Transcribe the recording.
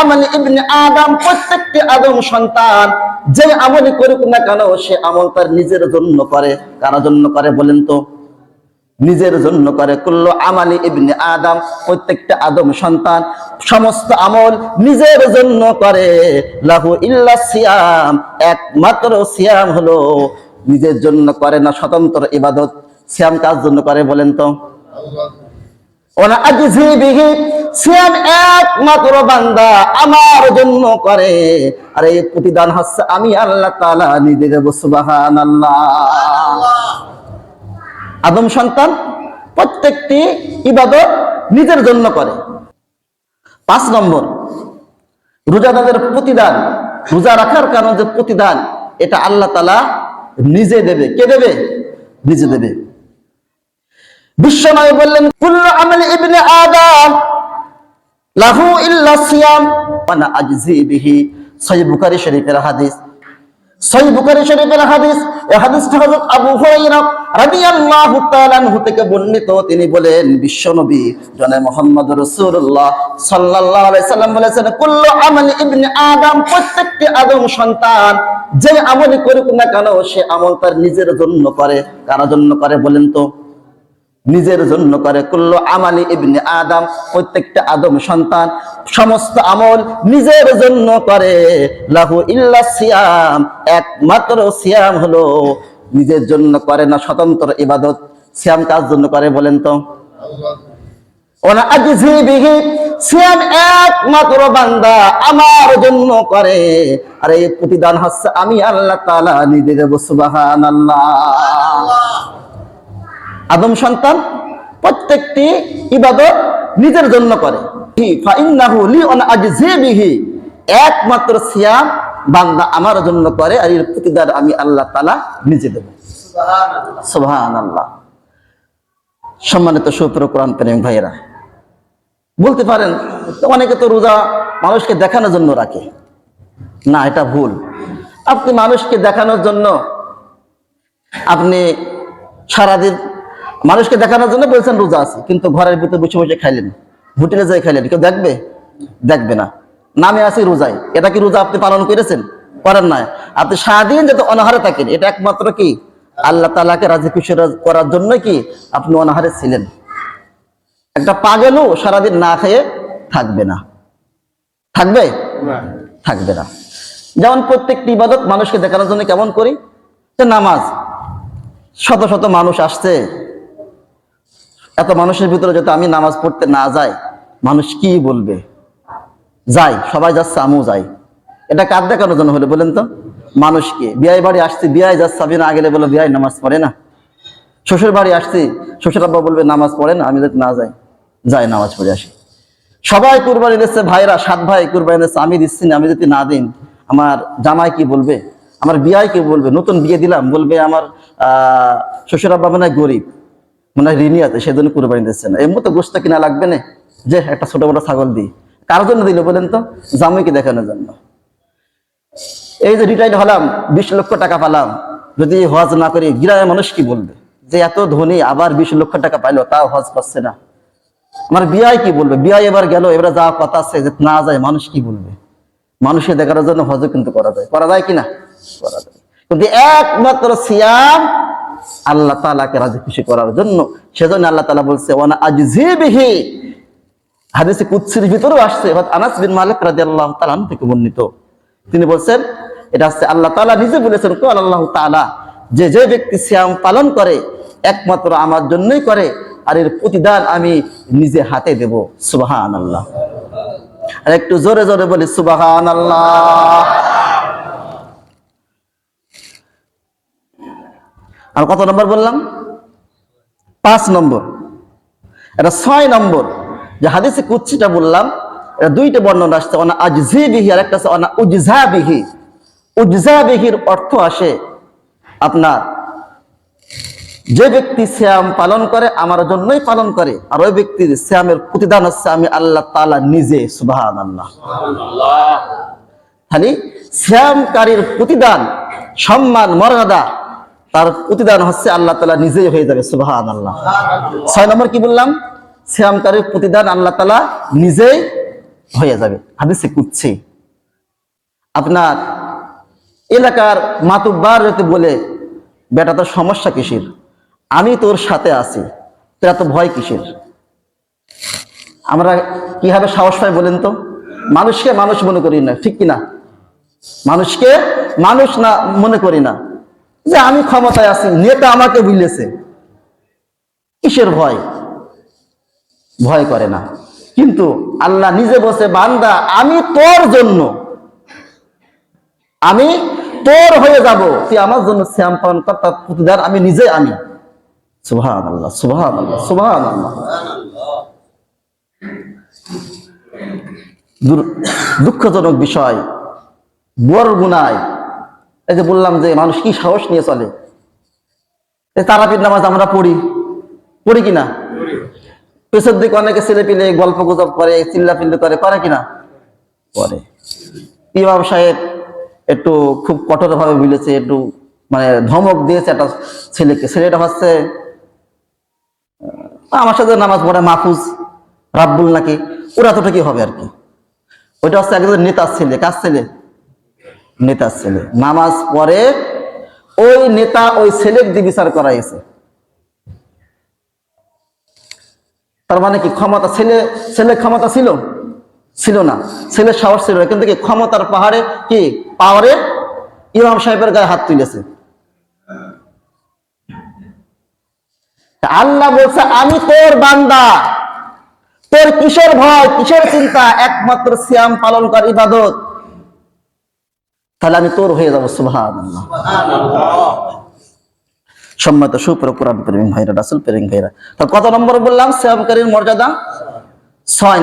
আমল ইবনে আদম, প্রত্যেকটি আদম সন্তান যে আমলই করুক না কেন, সে আমল তার নিজের জন্য করে। জন্য করে বলেন তো? নিজের জন্য করে। আমালি ইবনে আদম, প্রত্যেকটা আদম সন্তান সমস্ত আমল নিজের জন্য করে। লাহু ইল্লা সিয়াম, একমাত্র সিয়াম হলো নিজের জন্য করে না স্বতন্ত্র ইবাদত। সিয়াম কার জন্য করে বলেন তো? ওনা সিয়াম একমাত্র বান্দা আমার জন্য করে। আর এই প্রতিদান হচ্ছে আমি আল্লাহ তাআলা নিজে দেব, সুবহানাল্লাহ। আদম সন্তান প্রত্যেকটি ইবাদত নিজের জন্য করে। পাঁচ নম্বর, রোজাদারের প্রতিদান, রোজা রাখার কারণে যে প্রতিদান, এটা আল্লাহ তালা নিজে দেবে। কে দেবে? নিজে দেবে। বিশ্বনয় বললেন, কুল্লু আমল ইবনে আদম। লাহু ইল্লা সিয়াম। আজজি বিহি সহিহ বুখারী শরীফের হাদিস। সহিহ বুখারী শরীফের হাদিস হযরত আবু হুরায়রা রাদিয়াল্লাহু তাআলা আনহু থেকে বর্ণিত। তিনি বলেন বিশ্বনবী জনাব মুহাম্মদ রাসূলুল্লাহ সাল্লাল্লাহু আলাইহি সাল্লাম বলেছেন, কুল্লু আমল ইবনে আদম, প্রত্যেকটি আদম সন্তান যে আমলই করুক না কেন, সে আমল তার নিজের জন্য করে। কার জন্য করে বলেন তো? নিজের জন্য করে কুল্লু আমালি ইবনে আদম, প্রত্যেকটা আদম সন্তান, সমস্ত আমল নিজের জন্য করে। লাহু ইল্লা সিয়াম, একমাত্র সিয়াম হলো নিজের জন্য করে না, স্বতন্ত্র ইবাদত। সিয়াম কার জন্য করে বলেন তো? ওনা আজিজি বিহি, সিয়াম একমাত্র বান্দা আমার জন্য করে। আর এই প্রতিদান হচ্ছে আমি আল্লাহ তাআলা দেব, সুবহানাল্লাহ। আদম সন্তান প্রত্যেকটি ইবাদত নিজের জন্য করে। একমাত্র সিয়াম বান্দা আমার জন্য করে আর এর প্রতিদার আমি আল্লাহ তালা নিজে দেব। সম্মানিত সুপ্র কোরআন প্রেম ভাইয়েরা বলতে পারেন তো অনেকে তো রোজা মানুষকে দেখানোর জন্য রাখে। না এটা ভুল। আপনি মানুষকে দেখানোর জন্য আপনি সারাদিন মানুষকে দেখানোর জন্য বলছেন রোজা আছে কিন্তু ঘরের ভিতরে বসে বসে খাইলেন। হোটেলে যাই খাইলেন কেউ দেখবে? দেখবে না। নামে আছে রোজাই। এটা কি রোজা আপনি পালন করেছেন? করেন না আপনি সারাদিন যাতে অনাহারে থাকেন এটা একমাত্র কি? আল্লাহ তালাকে রাজি খুশি করার জন্য কি আপনি অনাহারে ছিলেন। একটা পাগলও সারাদিন না খেয়ে থাকবে না। থাকবে? থাকবে না। যেমন প্রত্যেকটি ইবাদত মানুষকে দেখানোর জন্য কেমন করি? যে নামাজ। শত শত মানুষ আসছে এত মানুষের ভিতরে যাতে আমি নামাজ পড়তে না যাই, মানুষ কি বলবে? যাই, সবাই যাচ্ছে, আমিও যাই। এটা কার দেখানোর জন্য হলে বলেন তো? মানুষকে বিয়ে বাড়ি আসছি বিয়ে যাচ্ছে আমি না গেলে বলে বিয়ে নামাজ পড়ে না। শ্বশুর বাড়ি আসছি, শ্বশুর আব্বা বলবে নামাজ পড়ে না, আমি যদি না যাই যাই নামাজ পড়ে আসি। সবাই কুরবানি দিচ্ছে, ভাইরা, সাত ভাই কুরবানি দিচ্ছে, আমি দিচ্ছি না, আমি যদি না দিন, আমার জামাই কি বলবে? আমার বিয়াই কি বলবে? নতুন বিয়ে দিলাম, বলবে আমার, আহ, শ্বশুর আব্বা মানে গরিব। মানে ঋণী আছে, সেজন্য কুরবানি দিচ্ছে না। এমনি তো গোস্ত কিনা লাগবে না? যে একটা ছোট বড় ছাগল দিই। কার জন্য দিল বলেন তো? জামাইকে দেখানোর জন্য। এই যে রিটায়ার্ড হলাম, বিশ লক্ষ টাকা পেলাম। যদি হজ না করি গ্রামের মানুষ কি বলবে? যে এত ধনী, আবার বিশ লক্ষ টাকা পাইলো, তাও হজ পাচ্ছে না। আমার বিয়াই কি বলবে? বিয়াই এবার গেল, এবার যা কথা আছে, যে না যায়, মানুষ কি বলবে? মানুষের দেখার জন্য হজ কিন্তু করা যায়। করা যায় কিনা করা যায়। কিন্তু একমাত্র সিয়াম আল্লাহ তালাকে রাজি খুশি করার জন্য। সেজন্য আল্লাহ তালা বলছে হাদিসে কুৎসির ভিতরেও আসছে আনাস বিন মালিক রাদিয়াল্লাহু তাআলা আনহু থেকে বর্ণিত। তিনি বলছেন, এটা হচ্ছে আল্লাহ তাআলা নিজে বলেছেন আল্লাহ তাআলা, যে যে ব্যক্তি সিয়াম পালন করে, একমাত্র আমার জন্যই করে, আর এর প্রতিদান আমি নিজে হাতে দেব। সুবহানাল্লাহ। আর একটু জোরে জোরে বলি, সুবহানাল্লাহ। আর কত নম্বর বললাম? পাঁচ নম্বর। এটা ছয় নম্বর। যে হাদিসে কুচ্ছিটা বললাম এটা দুইটা বর্ণনা আসছে অনা আজজি বিহি আর একটা আছে অনা উজজা বিহি উজজা বিহির অর্থ আসে আপনার যে ব্যক্তি শ্যাম পালন করে আমার জন্যই পালন করে আর ওই ব্যক্তির শ্যামের প্রতিদান হচ্ছে আমি আল্লাহ তালা নিজে সুবাহান আল্লাহ খালি শ্যামকারীর প্রতিদান সম্মান মর্যাদা তার প্রতিদান হচ্ছে আল্লাহ তালা নিজেই হয়ে যাবে সুবাহান আল্লাহ ছয় নম্বর কি বললাম? শ্যামকারীর প্রতিদান আল্লাহ তালা নিজেই হয়ে যাবে। হাদিসে কুচ্ছে আপনার এলাকার মাতুব্বার বলে, বেটা, তোর সমস্যা কিসের? আমি তোর সাথে আছি। তোর এত ভয় কিসের? আমরা কীভাবে সাহস পাই বলেন তো? মানুষকে মানুষ মনে করি না, ঠিক কিনা? মানুষকে মানুষ না মনে করি না। যে আমি ক্ষমতায় আছি, নেতা আমাকে বুঝলেছে কিসের ভয়? ভয় করে না। কিন্তু আল্লাহ নিজে বসে বান্দা, আমি তোর জন্য, আমি তোর হয়ে যাব। তুই আমার জন্য শ্যাম পালন কর্তা প্রতিদার আমি নিজে আমি দুঃখজনক বিষয় বড় গুনায় এই যে বললাম যে মানুষ কি সাহস নিয়ে চলে? এই তারাপীঠ নামাজ আমরা পড়ি। পড়ি কিনা? পেছর দিকে অনেকে ছেলে পিলে গল্প গুজব করে চিল্লা পিল্লি করে করে কিনা? করে ইমাম সাহেব একটু খুব কঠোর ভাবে বলেছে একটু মানে ধমক দিয়েছে একটা ছেলেকে। ছেলেটা হচ্ছে আমার সাথে নামাজ পড়ে মাহফুজ রাব্বুল নাকি ওরা তো কি হবে আর কি। ওইটা হচ্ছে একজন নেতার ছেলে কার ছেলে? নেতার ছেলে। নামাজ পরে ওই নেতা ওই ছেলের দিয়ে বিচার করাইছে। তার মানে কি ক্ষমতা ছেলে ছেলে ক্ষমতা ছিল? ছিল না। ছেলের সাহস ছিল না। কিন্তু কি ক্ষমতার পাহাড়ে কি? পাওয়ারে ইমাম সাহেবের গায়ে হাত তুলেছে। আল্লাহ বলছে, আমি তোর বান্দা। তোর কিসের ভয়, কিসের চিন্তা? একমাত্র সিয়াম পালন কর ইবাদত। তাহলে আমি তোর হয়ে যাব সম্মত সুপ্র কোরআন প্রেমিক ভাইরা, রাসুল প্রেমিক ভাইরা। কত নম্বর বললাম? শ্যামকারীর মর্যাদা ছয়